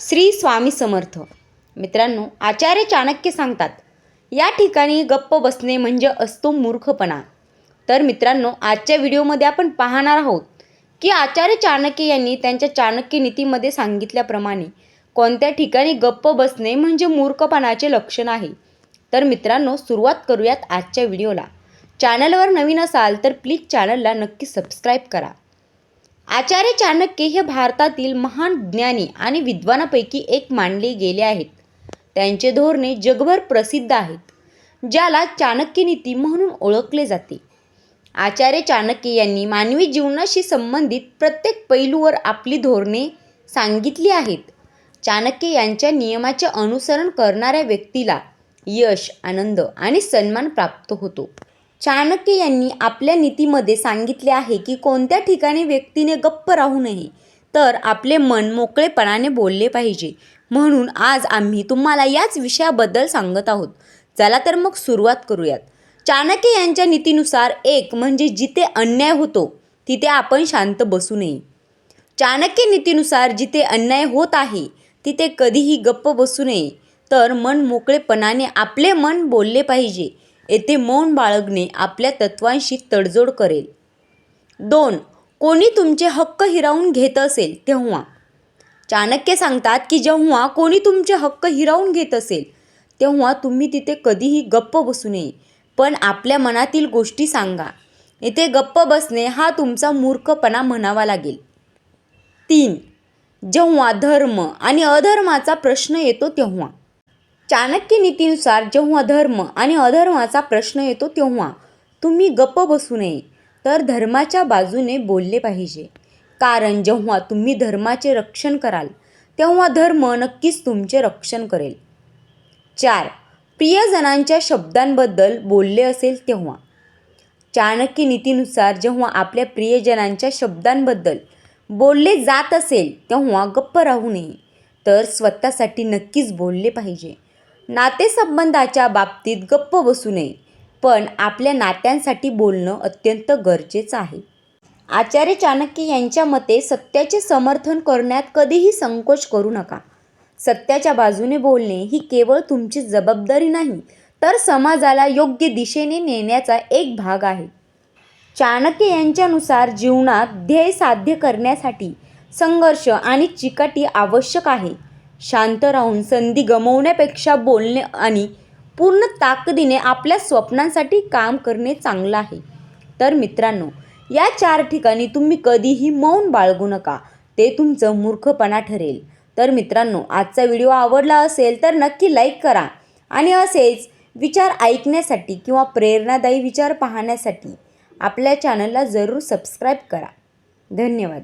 श्री स्वामी समर्थ. मित्रांनो आचार्य चाणक्य सांगतात या ठिकाणी गप्प बसणे म्हणजे असतो मूर्खपणा. तर मित्रांनो आजच्या व्हिडिओमध्ये आपण पाहणार आहोत की आचार्य चाणक्य यांनी त्यांच्या चाणक्य नीतीमध्ये सांगितल्याप्रमाणे कोणत्या ठिकाणी गप्प बसणे म्हणजे मूर्खपणाचे लक्षण आहे. तर मित्रांनो सुरुवात करूयात आजच्या व्हिडिओला. चॅनलवर नवीन असाल तर प्लीज चॅनलला नक्की सबस्क्राईब करा. आचार्य चाणक्य हे भारतातील महान ज्ञानी आणि विद्वानापैकी एक मानले गेले आहेत. त्यांचे धोरणे जगभर प्रसिद्ध आहेत ज्याला चाणक्य नीती म्हणून ओळखले जाते. आचार्य चाणक्य यांनी मानवी जीवनाशी संबंधित प्रत्येक पैलूवर आपली धोरणे सांगितली आहेत. चाणक्य यांच्या नियमाचे अनुसरण करणाऱ्या व्यक्तीला यश आनंद आणि सन्मान प्राप्त होतो. चाणक्य यांनी आपल्या नीतीमध्ये सांगितले आहे की कोणत्या ठिकाणी व्यक्तीने गप्प राहू नये तर आपले मन मोकळेपणाने बोलले पाहिजे. म्हणून आज आम्ही तुम्हाला याच विषयाबद्दल सांगत आहोत. चला तर मग सुरुवात करूयात. चाणक्य यांच्या नीतीनुसार एक म्हणजे जिथे अन्याय होतो तिथे आपण शांत बसू नये. चाणक्य नीतीनुसार जिथे अन्याय होत आहे तिथे कधीही गप्प बसू नये. तर मन मोकळेपणाने आपले मन बोलले पाहिजे. येथे मौन बाळगणे आपल्या तत्वांशी तडजोड करेल. दोन कोणी तुमचे हक्क हिरावून घेत असेल तेव्हा. चाणक्य सांगतात की जेव्हा कोणी तुमचे हक्क हिरावून घेत असेल तेव्हा तुम्ही तिथे कधीही गप्प बसू नये. पण आपल्या मनातील गोष्टी सांगा. इथे गप्प बसणे हा तुमचा मूर्खपणा म्हणावा लागेल. तीन जेव्हा धर्म आणि अधर्माचा प्रश्न येतो तेव्हा. चाणक्य नीतीनुसार जेव्हा धर्म आणि अधर्माचा प्रश्न येतो तेव्हा तुम्ही गप्प बसू नये तर धर्माच्या बाजूने बोलले पाहिजे. कारण जेव्हा तुम्ही धर्माचे रक्षण कराल तेव्हा धर्म नक्कीच तुमचे रक्षण करेल. चार प्रियजनांच्या शब्दांबद्दल बोलले असेल तेव्हा. चाणक्य नीतीनुसार जेव्हा आपल्या प्रियजनांच्या शब्दांबद्दल बोलले जात असेल तेव्हा गप्प राहू नये तर स्वतःसाठी नक्कीच बोलले पाहिजे. नातेसंबंधाच्या बाबतीत गप्प बसू नये पण आपल्या नात्यांसाठी बोलणं अत्यंत गरजेचं आहे. आचार्य चाणक्य यांच्या मते सत्याचे समर्थन करण्यात कधीही संकोच करू नका. सत्याच्या बाजूने बोलणे ही केवळ तुमची जबाबदारी नाही तर समाजाला योग्य दिशेने नेण्याचा एक भाग आहे. चाणक्य यांच्यानुसार जीवनात ध्येय साध्य करण्यासाठी संघर्ष आणि चिकाटी आवश्यक आहे. शांत राहून संधी गमवण्यापेक्षा बोलणे आणि पूर्ण ताकदीने आपल्या स्वप्नांसाठी काम करणे चांगलं आहे. तर मित्रांनो या चार ठिकाणी तुम्ही कधीही मौन बाळगू नका. ते तुमचं मूर्खपणा ठरेल. तर मित्रांनो आजचा व्हिडिओ आवडला असेल तर नक्की लाईक करा. आणि असेच विचार ऐकण्यासाठी किंवा प्रेरणादायी विचार पाहण्यासाठी आपल्या चॅनलला जरूर सबस्क्राईब करा. धन्यवाद.